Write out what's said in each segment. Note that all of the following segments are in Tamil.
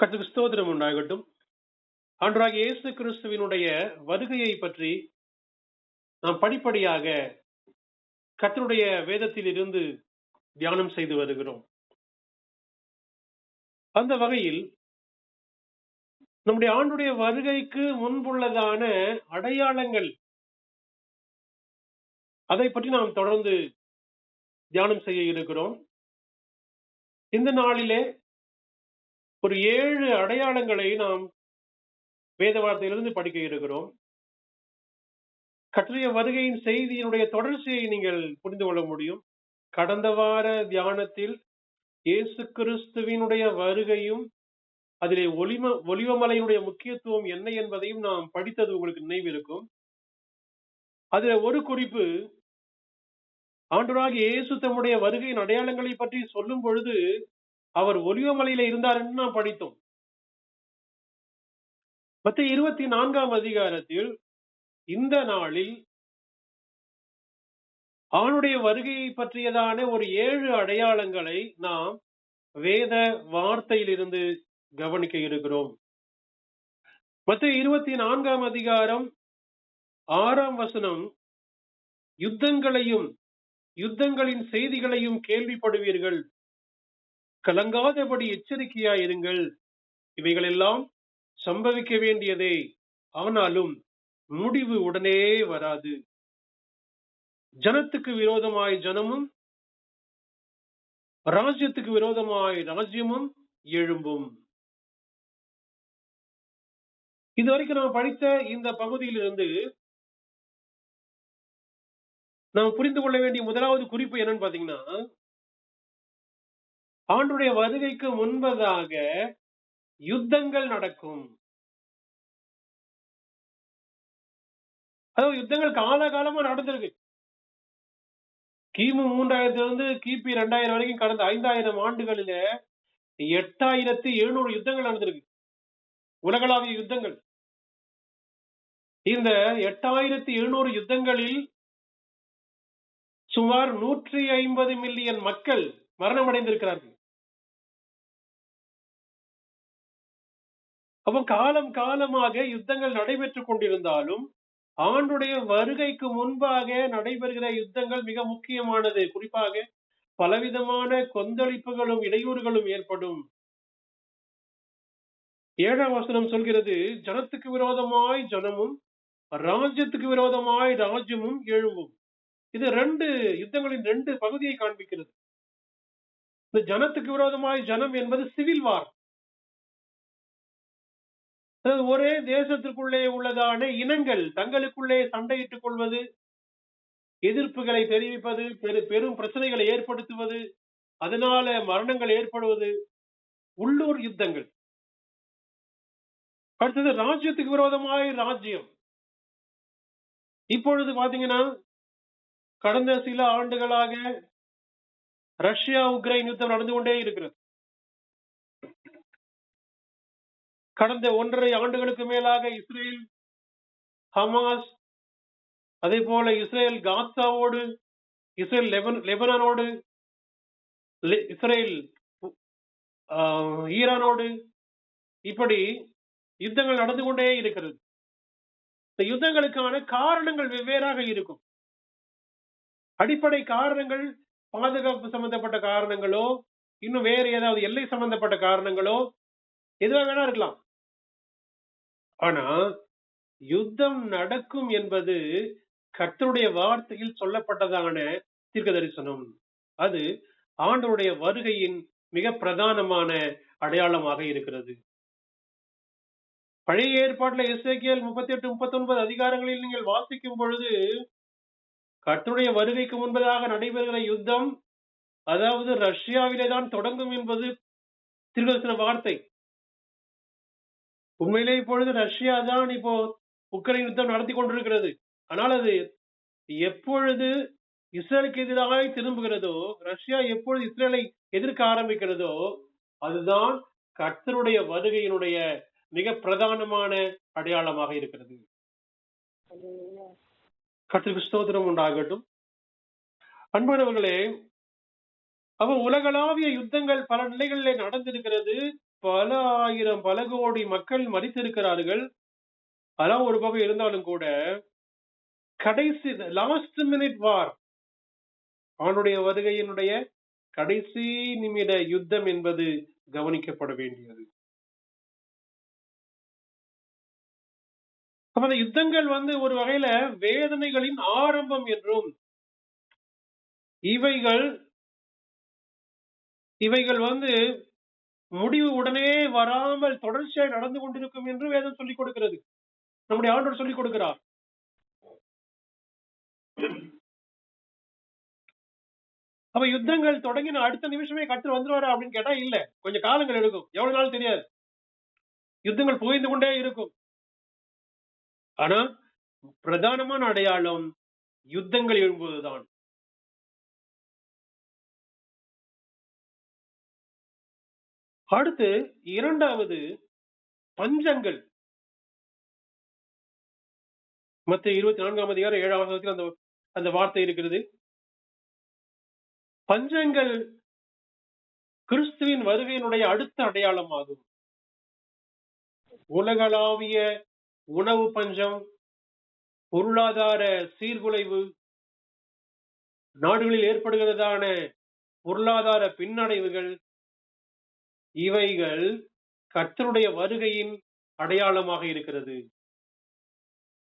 கர்த்தருக்கு ஸ்தோத்திரம் உண்டாகட்டும். அன்றாக இயேசு கிறிஸ்துவினுடைய வருகையை பற்றி நாம் படிப்படியாக கர்த்தருடைய வேதத்தில் இருந்து தியானம் செய்து வருகிறோம். அந்த வகையில் நம்முடைய ஆண்டுடைய வருகைக்கு முன்புள்ளதான அடையாளங்கள் அதை பற்றி நாம் தொடர்ந்து தியானம் செய்ய இருக்கிறோம். இந்த நாளிலே ஒரு ஏழு அடையாளங்களை நாம் வேத வார்த்தையிலிருந்து படிக்க இருக்கிறோம். கற்றைய வருகையின் செய்தியினுடைய தொடர்ச்சியை நீங்கள் புரிந்து கொள்ள முடியும். கடந்த வார தியானத்தில் இயேசு கிறிஸ்துவினுடைய வருகையும் அதிலே ஒளிம ஒளிவமலையினுடைய முக்கியத்துவம் என்ன என்பதையும் நாம் படித்தது உங்களுக்கு நினைவு இருக்கும் அதுல ஒரு குறிப்பு ஆண்டவராகிய இயேசு தம்முடைய வருகையின் அடையாளங்களை பற்றி சொல்லும் பொழுது அவர் ஒலிவமலையில இருந்தார் நாம் படித்தோம். மத்த இருபத்தி நான்காம் அதிகாரத்தில் இந்த நாளில் அவனுடைய வருகையை பற்றியதான ஒரு ஏழு அடையாளங்களை நாம் வேத வார்த்தையிலிருந்து கவனிக்க இருக்கிறோம். மத்த இருபத்தி நான்காம் அதிகாரம் ஆறாம் வசனம் யுத்தங்களையும் யுத்தங்களின் செய்திகளையும் கேள்விப்படுவீர்கள். கலங்காதபடி எச்சரிக்கையாயிருங்கள் இவைகளெல்லாம் சம்பவிக்க வேண்டியதே. ஆனாலும் முடிவு உடனே வராது. ஜனத்துக்கு விரோதமாய் ஜனமும் ராஜ்யத்துக்கு விரோதமாய் ராஜ்யமும் எழும்பும். இதுவரைக்கும் நாம் படித்த இந்த பகுதியிலிருந்து நாம் புரிந்து கொள்ள வேண்டிய முதலாவது குறிப்பு என்னன்னு பாத்தீங்கன்னா ஆண்டுடைய வருகைக்கு முன்பதாக யுத்தங்கள் நடக்கும். அதாவது யுத்தங்கள் காலகாலமா நடந்திருக்கு. கிமு மூன்றாயிரத்துல இருந்து கிபி ரெண்டாயிரம் வரைக்கும் கடந்த ஐந்தாயிரம் ஆண்டுகளில எட்டாயிரத்தி எழுநூறு யுத்தங்கள் நடந்திருக்கு. உலகளாவிய யுத்தங்கள். இந்த எட்டாயிரத்தி எழுநூறு யுத்தங்களில் சுமார் நூற்றி ஐம்பது மில்லியன் மக்கள் மரணமடைந்திருக்கிறார்கள். அப்போ காலம் காலமாக யுத்தங்கள் நடைபெற்றுக் கொண்டிருந்தாலும் ஆண்டுடைய வருகைக்கு முன்பாக நடைபெறுகிற யுத்தங்கள் மிக முக்கியமானது. குறிப்பாக பலவிதமான கொந்தளிப்புகளும் இடையூறுகளும் ஏற்படும். ஏழாம் வசனம் சொல்கிறது ஜனத்துக்கு விரோதமாய் ஜனமும் ராஜ்யத்துக்கு விரோதமாய் ராஜ்யமும் எழும்பும். இது ரெண்டு யுத்தங்களின் ரெண்டு பகுதியை காண்பிக்கிறது. இந்த ஜனத்துக்கு விரோதமாய் ஜனம் என்பது சிவில் வார். ஒரே தேசத்திற்குள்ளே உள்ளதான இனங்கள் தங்களுக்குள்ளே சண்டையிட்டுக் கொள்வது எதிர்ப்புகளை தெரிவிப்பது பெரு பெரும் பிரச்சனைகளை ஏற்படுத்துவது அதனால மரணங்கள் ஏற்படுவது உள்ளூர் யுத்தங்கள். அடுத்தது ராஜ்யத்துக்கு விரோதமாய் ராஜ்யம். இப்பொழுது பாத்தீங்கன்னா கடந்த சில ஆண்டுகளாக ரஷ்யா உக்ரைன் யுத்தம் நடந்து கொண்டே இருக்கிறது. கடந்த ஒன்றரை ஆண்டுகளுக்கு மேலாக இஸ்ரேல் ஹமாஸ் அதே போல இஸ்ரேல் காசாவோடு இஸ்ரேல் லெபனானோடு இஸ்ரேல் ஈரானோடு இப்படி யுத்தங்கள் நடந்து கொண்டே இருக்கிறது. இந்த யுத்தங்களுக்கான காரணங்கள் வெவ்வேறாக இருக்கும். அடிப்படை காரணங்கள் பாதுகாப்பு சம்பந்தப்பட்ட காரணங்களோ இன்னும் வேறு ஏதாவது எல்லை சம்பந்தப்பட்ட காரணங்களோ எதுவாக வேணா இருக்கலாம். ஆனா யுத்தம் நடக்கும் என்பது கர்த்தருடைய வார்த்தையில் சொல்லப்பட்டதான தீர்க்க தரிசனம் அது ஆண்டவருடைய வருகையின் மிக பிரதானமான அடையாளமாக இருக்கிறது. பழைய ஏற்பாட்டுல எஸ்ஏகேஎல் முப்பத்தி எட்டு முப்பத்தி ஒன்பது அதிகாரங்களில் நீங்கள் வாசிக்கும் பொழுது கர்த்தருடைய வருகைக்கு முன்பதாக நடைபெறுகிற யுத்தம் அதாவது ரஷ்யாவிலே தான் தொடங்கும் என்பது திருவசன வார்த்தை. உண்மையிலே இப்பொழுது ரஷ்யா தான் இப்போ உக்ரைன் யுத்தம் நடத்தி கொண்டிருக்கிறது. ஆனால் அது எப்பொழுது இஸ்ரேலுக்கு எதிராக திரும்புகிறதோ ரஷ்யா எப்பொழுது இஸ்ரேலை எதிர்க்க ஆரம்பிக்கிறதோ அதுதான் கர்த்தருடைய வருகையினுடைய மிக பிரதானமான அடையாளமாக இருக்கிறது. கர்த்தருக்கு ஸ்தோத்திரம் உண்டாகட்டும். அன்பானவர்களே அவ உலகளாவிய யுத்தங்கள் பல நிலைகளிலே நடந்திருக்கிறது. பல ஆயிரம் பல கோடி மக்கள் மறித்திருக்கிறார்கள் அதெல்லாம் ஒரு பக்கம் இருந்தாலும் கூட கடைசி லாஸ்ட் மினிட் வார் அவனுடைய வருகையினுடைய கடைசி நிமிட யுத்தம் என்பது கவனிக்கப்பட வேண்டியது. அப்ப அந்த யுத்தங்கள் வந்து ஒரு வகையில வேதனைகளின் ஆரம்பம் என்றும் இவைகள் இவைகள் வந்து முடிவு உடனே வராமல் தொடர்ச்சியாக நடந்து கொண்டிருக்கும் என்று வேதம் சொல்லிக் கொடுக்கிறது. நம்முடைய ஆண்டவர் சொல்லிக் கொடுக்கிறார். அப்ப யுத்தங்கள் தொடங்கின அடுத்த நிமிஷமே கட்டு வந்துருவாரு அப்படின்னு கேட்டா இல்ல. கொஞ்சம் காலங்கள் எடுக்கும். எவ்வளவு நாள் தெரியாது. யுத்தங்கள் புகைந்து கொண்டே இருக்கும். ஆனா பிரதானமான அடையாளம் யுத்தங்கள் எழும்போதுதான். அடுத்து இரண்டாவது பஞ்சங்கள். மத்த இருபத்தி நான்காம் அதிகாரம் ஏழாம் வசனத்தில் அந்த அந்த வார்த்தை இருக்கிறது. பஞ்சங்கள் கிறிஸ்துவின் வருகையினுடைய அடுத்த அடையாளமாகும். உலகளாவிய உணவு பஞ்சம் பொருளாதார சீர்குலைவு நாடுகளில் ஏற்படுகிறதான பொருளாதார பின்னடைவுகள் இவைகள் கர்த்தருடைய வருகையின் அடையாளமாக இருக்கிறது.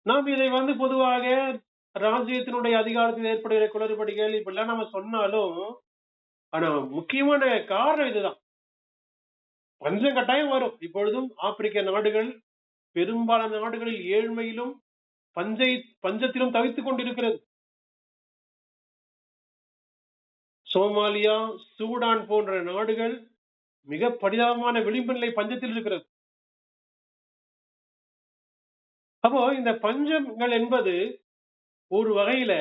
நாம் இதை வந்து பொதுவாக ராஜ்யத்தினுடைய அதிகாரத்தில் ஏற்படுகிற குளறுபடிகள் இப்படிலாம் நம்ம சொன்னாலும் ஆனா முக்கியமான காரணம் இதுதான். பஞ்சம் கட்டாயம் வரும். இப்பொழுதும் ஆப்பிரிக்க நாடுகள் பெரும்பாலான நாடுகளில் ஏழ்மையிலும் பஞ்சை பஞ்சத்திலும் தவித்துக் கொண்டிருக்கிறது. சோமாலியா சூடான் போன்ற நாடுகள் மிக பரிதாபமான விளிம்பு நிலை பஞ்சத்தில் இருக்கிறது. அப்போ இந்த பஞ்சங்கள் என்பது ஒரு வகையில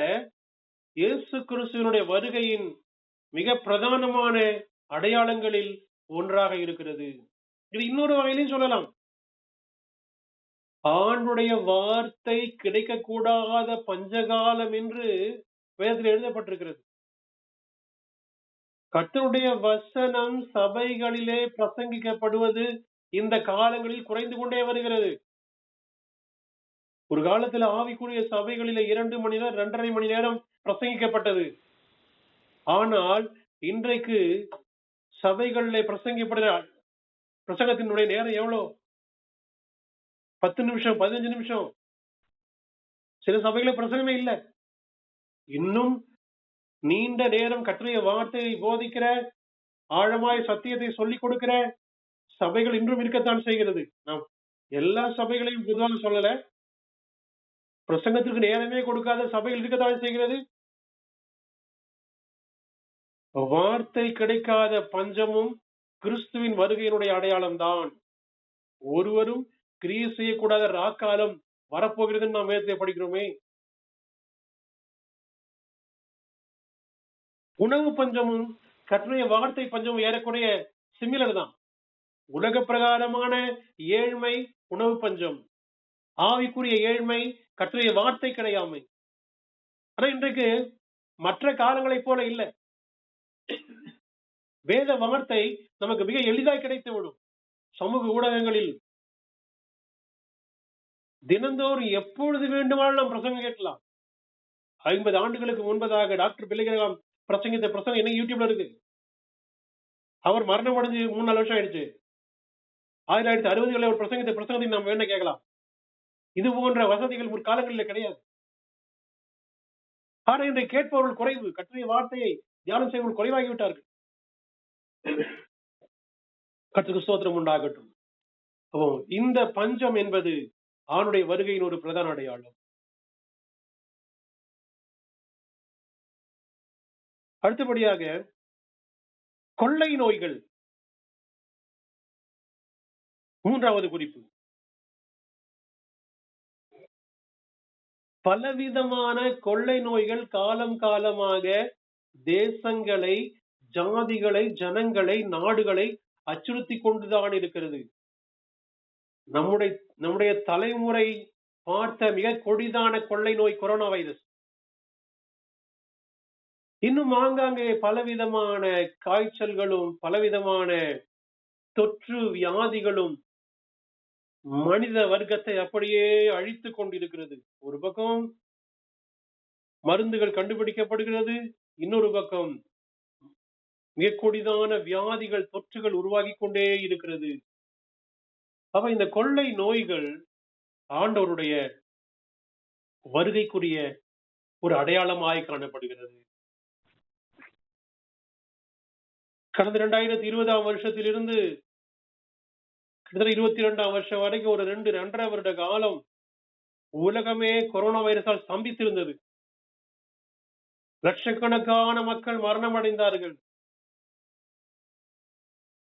இயேசு கிறிஸ்துவனுடைய வருகையின் மிக பிரதானமான அடையாளங்களில் ஒன்றாக இருக்கிறது. இது இன்னொரு வகையிலையும் சொல்லலாம். ஆண்டுடைய வார்த்தை கிடைக்கக்கூடாத பஞ்சகாலம் என்று வேதத்தில் எழுதப்பட்டிருக்கிறது. கர்த்தருடைய வசனம் சபைகளிலே பிரசங்கிக்கப்படுவது இந்த காலங்களில் குறைந்து கொண்டே வருகிறது. ஒரு காலத்துல ஆவிக்குரிய சபைகளிலே இரண்டு மணி நேரம் இரண்டரை மணி நேரம் பிரசங்கிக்கப்பட்டது. ஆனால் இன்றைக்கு சபைகளிலே பிரசங்கிப்படுகிற பிரசங்கத்தினுடைய நேரம் எவ்வளவு பத்து நிமிஷம் பதினஞ்சு நிமிஷம். சில சபைகளில் பிரசங்கமே இல்லை. இன்னும் நீண்ட நேரம் கற்றுடைய வார்த்தையை போதிக்கிற ஆழமாய் சத்தியத்தை சொல்லிக் கொடுக்கிற சபைகள் இன்றும் இருக்கத்தான் செய்கிறது. நாம் எல்லா சபைகளையும் பொதுவாக சொல்லல. பிரசங்கத்திற்கு நேரமே கொடுக்காத சபைகள் இருக்கத்தான் செய்கிறது. வார்த்தை கிடைக்காத பஞ்சமும் கிறிஸ்துவின் வருகையினுடைய அடையாளம் தான் ஒருவரும் கிரியை செய்யக்கூடாத ராக்காலம் வரப்போகிறதுன்னு நாம் வேதத்தை படிக்கிறோமே. உணவு பஞ்சமும் கற்றுடைய வார்த்தை பஞ்சமும் ஏறக்குறைய சிமிலர் தான். உலக பிரகாரமான ஏழ்மை உணவு பஞ்சம். ஆவிக்குரிய ஏழ்மை கற்றுடைய வார்த்தை கிடையாமை. ஆனா இன்றைக்கு மற்ற காலங்களைப் போல இல்லை. வேத வார்த்தை நமக்கு மிக எளிதாய் கிடைத்து விடும். சமூக ஊடகங்களில் தினந்தோறும் எப்பொழுது வேண்டுமானாலும் நாம் பிரசங்கம் கேட்கலாம். ஐம்பது ஆண்டுகளுக்கு முன்பதாக டாக்டர் பிள்ளைகிரகாம் பிரசங்கித்த பிரசங்கம் என்ன யூடியூப்ல இருக்கு. அவர் மரணம் அடைஞ்சு மூணு நாலு வருஷம் ஆயிடுச்சு. ஆயிரத்தி தொள்ளாயிரத்தி அறுபதுகளில் ஒரு பிரசங்கத்தை பிரசங்கத்தை நாம் வேணா கேட்கலாம். இது போன்ற வசதிகள் ஒரு காலங்களில் கிடையாது. ஆனால் இன்றை கேட்பவர்கள் குறைவு. கட்டுரை வார்த்தையை தியானம் செய்வர்கள் குறைவாகிவிட்டார்கள் கற்றுக்கு ஸ்தோத்திரம் உண்டாகட்டும். அப்போ இந்த பஞ்சம் என்பது ஆணுடைய வருகையின் ஒரு பிரதான அடையாளம். அடுத்தபடியாக கொள்ளை நோய்கள். மூன்றாவது குறிப்பு. பலவிதமான கொள்ளை நோய்கள் காலம் காலமாக தேசங்களை ஜாதிகளை ஜனங்களை நாடுகளை அச்சுறுத்தி கொண்டுதான் இருக்கிறது. நம்முடைய நம்முடைய தலைமுறை பார்த்த மிக கொடிதான கொள்ளை நோய் கொரோனா வைரஸ். இன்னும் ஆங்காங்கே பலவிதமான காய்ச்சல்களும் பலவிதமான தொற்று வியாதிகளும் மனித வர்க்கத்தை அப்படியே அழித்து கொண்டிருக்கிறது. ஒரு பக்கம் மருந்துகள் கண்டுபிடிக்கப்படுகிறது இன்னொரு பக்கம் மிக கொடிதான வியாதிகள் தொற்றுகள் உருவாகி கொண்டே இருக்கிறது. அப்ப இந்த கொள்ளை நோய்கள் ஆண்டவருடைய வருகைக்குரிய ஒரு அடையாளமாய் காணப்படுகிறது. கடந்த ரெண்டாயிரத்தி இருபதாம் வருஷத்திலிருந்து கிட்டத்தட்ட இருபத்தி ரெண்டாம் வருஷம் வரைக்கும் ஒரு ரெண்டு ரெண்டரை வருட காலம் உலகமே கொரோனா வைரஸால் ஸ்தம்பித்திருந்தது. லட்சக்கணக்கான மக்கள் மரணம் அடைந்தார்கள்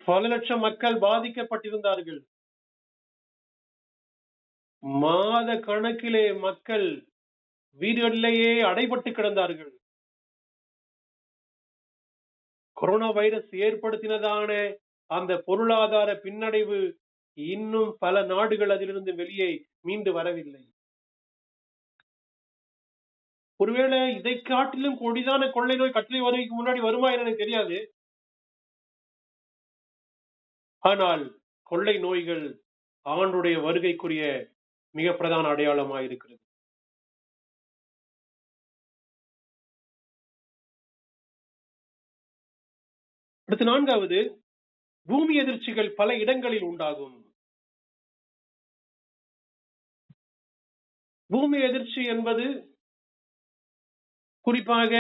பல லட்சம் மக்கள் பாதிக்கப்பட்டிருந்தார்கள். மாத கணக்கிலே மக்கள் வீடுகளிலேயே அடைபட்டு கிடந்தார்கள். கொரோனா வைரஸ் ஏற்படுத்தினதான அந்த பொருளாதார பின்னடைவு இன்னும் பல நாடுகள் அதிலிருந்து வெளியே மீண்டு வரவில்லை. ஒருவேளை இதை காட்டிலும் கொடிதான கொள்ளை நோய் கட்டளை வருகைக்கு முன்னாடி வருமா என எனக்கு தெரியாது. ஆனால் கொள்ளை நோய்கள் ஆண்டுடைய வருகைக்குரிய மிக பிரதான அடையாளமாக இருக்கிறது அடுத்து நான்காவது பூமி எதிர்ச்சிகள் பல இடங்களில் உண்டாகும். பூமி எதிர்ச்சி என்பது குறிப்பாக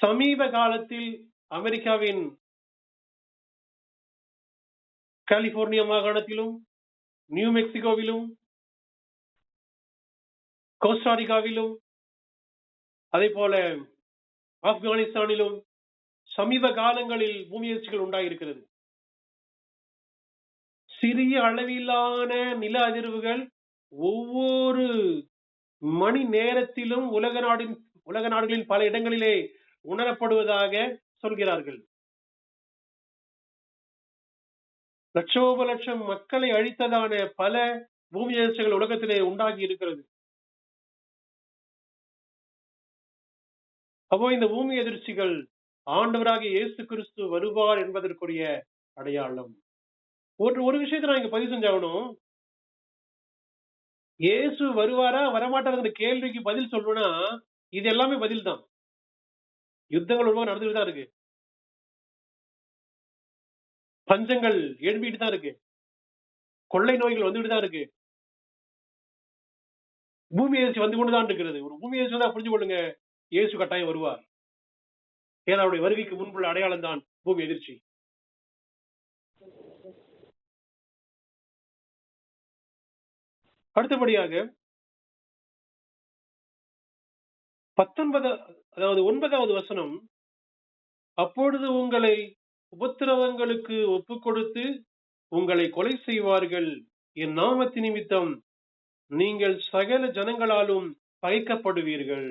சமீப காலத்தில் அமெரிக்காவின் கலிபோர்னியா மாகாணத்திலும் நியூ மெக்சிகோவிலும் கோஸ்டாரிகாவிலும் அதே போல ஆப்கானிஸ்தானிலும் சமீப காலங்களில் பூமி அதிர்ச்சிகள் உண்டாயிருக்கிறது. சிறிய அளவிலான நில அதிர்வுகள் ஒவ்வொரு மணி நேரத்திலும் உலக நாடின் உலக நாடுகளின் பல இடங்களிலே உணரப்படுவதாக சொல்கிறார்கள். லட்சோப லட்சம் மக்களை அழித்ததான பல பூமி அதிர்ச்சிகள் உலகத்திலே உண்டாகி இருக்கிறது அப்போ இந்த பூமி எதிர்ச்சிகள் ஆண்டவராக இயேசு கிறிஸ்து வருவார் என்பதற்குரிய அடையாளம். ஒரு ஒரு விஷயத்தை நான் இங்க பதிவு செஞ்சாகணும் இயேசு வருவாரா வரமாட்டாருங்கிற கேள்விக்கு பதில் சொல்லணும்னா இது எல்லாமே பதில் தான். யுத்தங்கள் உருவாக நடந்துட்டு தான் இருக்கு. பஞ்சங்கள் எழுப்பிட்டு தான் இருக்கு. கொள்ளை நோய்கள் வந்துட்டு தான் இருக்கு. பூமி எதிர்ச்சி வந்து கொண்டு தான் இருக்கிறது. ஒரு பூமி எதிர்ச்சி தான் புரிஞ்சு கொள்ளுங்க இயேசு கட்டாயம் வருவார். ஏன்னா அவருடைய வருகைக்கு முன்புள்ள அடையாளம் தான் பூமி எதிர்ச்சி அடுத்தபடியாக பத்தொன்பது அதாவது ஒன்பதாவது வசனம் அப்பொழுது உங்களை உபத்திரவங்களுக்கு ஒப்பு கொடுத்து உங்களை கொலை செய்வார்கள். என் நாமத்து நிமித்தம் நீங்கள் சகல ஜனங்களாலும் பகைக்கப்படுவீர்கள்.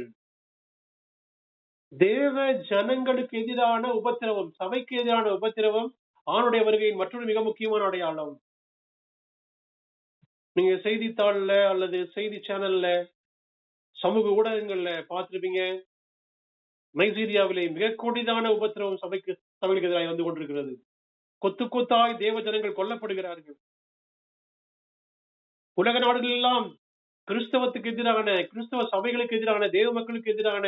தேவ ஜனங்களுக்கு எதிரான உபத்திரவம் சபைக்கு எதிரான உபத்திரவம் ஆணுடைய வருகையின் மற்றொரு மிக முக்கியமான அடையாளம். நீங்க செய்தித்தாள்ல அல்லது செய்தி சேனல்ல சமூக ஊடகங்கள்ல பார்த்திருப்பீங்க. நைசீரியாவிலே மிக கொடிதான உபத்திரவம் சபைக்கு சபைக்கு எதிராக வந்து கொண்டிருக்கிறது. கொத்து கொத்தாய் தேவ ஜனங்கள் கொல்லப்படுகிறார்கள். உலக நாடுகள் எல்லாம் கிறிஸ்தவத்துக்கு எதிரான கிறிஸ்தவ சபைகளுக்கு எதிரான தேவ மக்களுக்கு எதிரான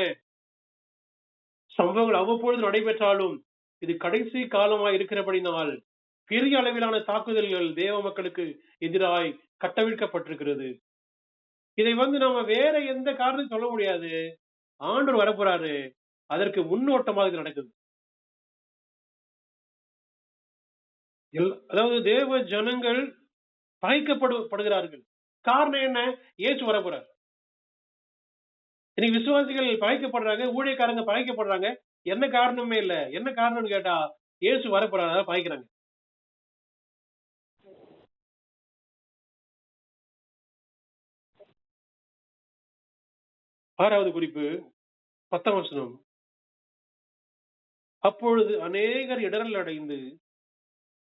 சம்பவங்கள் அவ்வப்பொழுது நடைபெற்றாலும் இது கடைசி காலமாய் இருக்கிறபடினால் பெரிய அளவிலான தாக்குதல்கள் தேவ மக்களுக்கு எதிராய் கட்டவிழ்க்கப்பட்டிருக்கிறது. இதை வந்து நாம வேற எந்த காரணம் சொல்ல முடியாது. ஆண்டவர் வரப்போறாரு. அதற்கு முன்னோட்டமாக இது நடக்குது. எல்- அதாவது தேவ ஜனங்கள் பகைக்கப்படுகிறார்கள். காரணம் என்ன? ஏற்று வரப்போறார். இன்னைக்கு விசுவாசிகள் பகைக்கப்படுறாங்க ஊழியக்காரங்க பகைக்கப்படுறாங்க. என்ன காரணமே இல்ல. என்ன காரணம்னு கேட்டா இயேசு வரப்போறாரு பகைக்கிறாங்க. ஆறாவது குறிப்பு பத்தாம் வசனம். அப்பொழுது அநேகர் இடரல் அடைந்து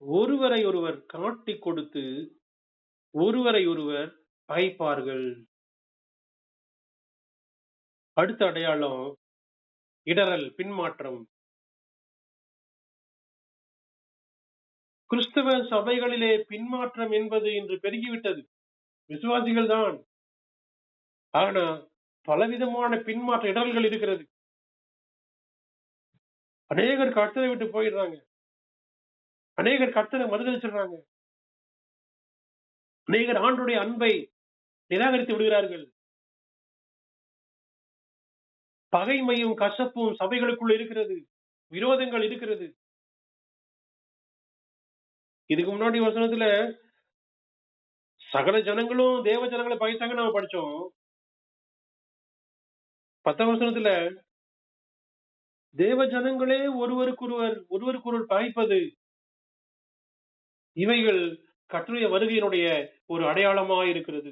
ஒருவரை ஒருவர் காட்டிக் கொடுத்து ஒருவரை ஒருவர் பகைப்பார்கள். அடுத்த அடையாளம் இடரல் பின்மாற்றம். கிறிஸ்தவ சபைகளிலே பின்மாற்றம் என்பது இன்று பெருகிவிட்டது. விசுவாசிகள் தான். ஆனா பலவிதமான பின்மாற்ற இடர்கள் இருக்கிறது. அநேகர் கர்த்தரை விட்டு போயிடுறாங்க. அநேகர் கர்த்தரை மறுதளிச்சிடுறாங்க அநேகர் ஆண்டுடைய அன்பை நிராகரித்து விடுகிறார்கள். பகைமையும் கசப்பும் சபைகளுக்குள் இருக்கிறது. விரோதங்கள் இருக்கிறது. இதுக்கு முன்னாடி வசனத்துல சகல ஜனங்களும் தேவ ஜனங்களை பகைத்தாங்க நம்ம படிச்சோம். பத்தாம் வசனத்துல தேவ ஜனங்களே ஒருவருக்கொருவர் ஒருவருக்கொருவர் பகைப்பது இவைகள் கட்டுரைய வருகையினுடைய ஒரு அடையாளமாக இருக்கிறது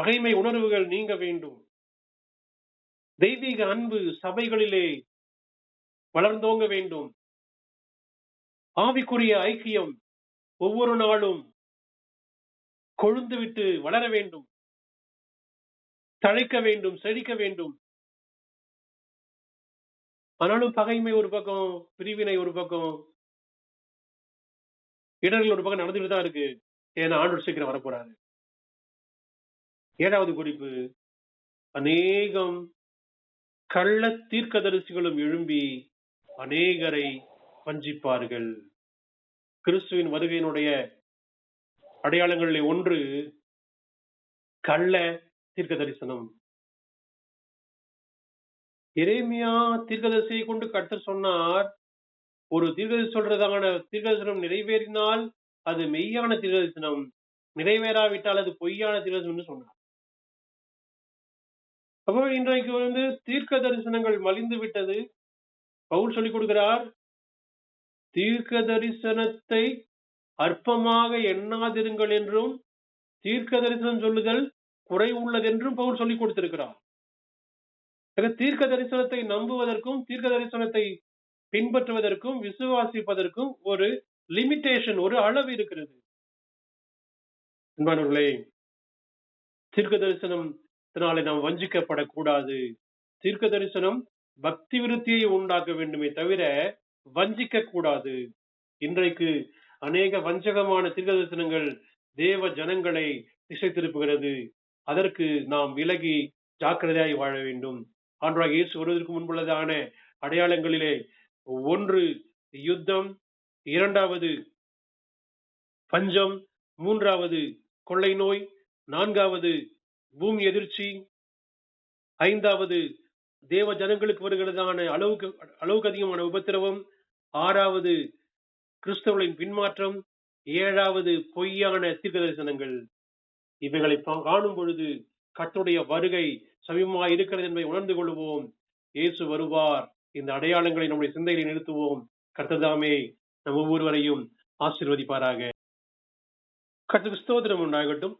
பகைமை உணர்வுகள் நீங்க வேண்டும். தெய்வீக அன்பு சபைகளிலே வளர்ந்தோங்க வேண்டும். ஆவிக்குரிய ஐக்கியம் ஒவ்வொரு நாளும் கொழுந்துவிட்டு வளர வேண்டும். தழைக்க வேண்டும் செழிக்க வேண்டும். ஆனாலும் பகைமை ஒரு பக்கம் பிரிவினை ஒரு பக்கம் இடர்கள் ஒரு பக்கம் நடந்துட்டு தான் இருக்கு. ஏன்னா ஆண்டு சீக்கிரம் வரப்போறாரு. ஏழாவது குறிப்பு. அநேகம் கள்ள தீர்க்கதரிசிகளும் எழும்பி அநேகரை வஞ்சிப்பார்கள். கிறிஸ்துவின் வருகையினுடைய அடையாளங்களில் ஒன்று கள்ள தீர்க்க தரிசனம் எரேமியா தீர்க்கதரிசியை கொண்டு கற்று சொன்னார் ஒரு தீர்க்கதரிசி சொல்றதான தீர்க்கதரிசனம் நிறைவேறினால் அது மெய்யான தீர்க்கதரிசனம். நிறைவேறாவிட்டால் அது பொய்யான தீர்க்கதரிசனம் சொன்னார். அப்போ இன்றைக்கு வந்து தீர்க்க தரிசனங்கள் மலிந்து விட்டது. பவுல் சொல்லிக் கொடுக்கிறார் தீர்க்க தரிசனத்தை அற்பமாக எண்ணாதிருங்கள் என்றும் தீர்க்க தரிசனம் சொல்லுதல் குறை உள்ளதென்றும் பவுல் சொல்லிக் கொடுத்திருக்கிறார். தீர்க்க தரிசனத்தை நம்புவதற்கும் தீர்க்க தரிசனத்தை பின்பற்றுவதற்கும் விசுவாசிப்பதற்கும் ஒரு லிமிட்டேஷன் ஒரு அளவு இருக்கிறது. அன்பானவர்களே தீர்க்க இதனாலே நாம் வஞ்சிக்கப்படக்கூடாது. தீர்க்க தரிசனம் பக்தி விருத்தியை உண்டாக்க வேண்டுமே தவிர வஞ்சிக்க கூடாது இன்றைக்கு அநேக வஞ்சகமான தீர்க்க தரிசனங்கள் தேவ ஜனங்களை திசை திருப்புகிறது அதற்கு நாம் விலகி ஜாக்கிரதையாய் வாழ வேண்டும். ஆன்றாக இயேசு வருவதற்கு முன்புள்ளதான அடையாளங்களிலே ஒன்று யுத்தம் இரண்டாவது பஞ்சம் மூன்றாவது கொள்ளை நோய் நான்காவது பூமி எதிர்ச்சி. ஐந்தாவது தேவ ஜனங்களுக்கு வருகிறதான அளவுக்கு அளவுக்கு அதிகமான உபத்திரவம். ஆறாவது கிறிஸ்தவர்களின் பின்மாற்றம். ஏழாவது பொய்யான தீர்க்க தரிசனங்கள் இவைகளை பா- காணும் பொழுது கட்டுடைய வருகை சமீபமாக இருக்கிறது என்பதை உணர்ந்து கொள்வோம் இயேசு வருவார். இந்த அடையாளங்களை நம்முடைய சிந்தைகளை நிறுத்துவோம். கர்த்ததாமே நம் ஒவ்வொருவரையும் ஆசீர்வதிப்பாராக. கர்த்தருக்கு ஸ்தோத்திரம் உண்டாகட்டும்.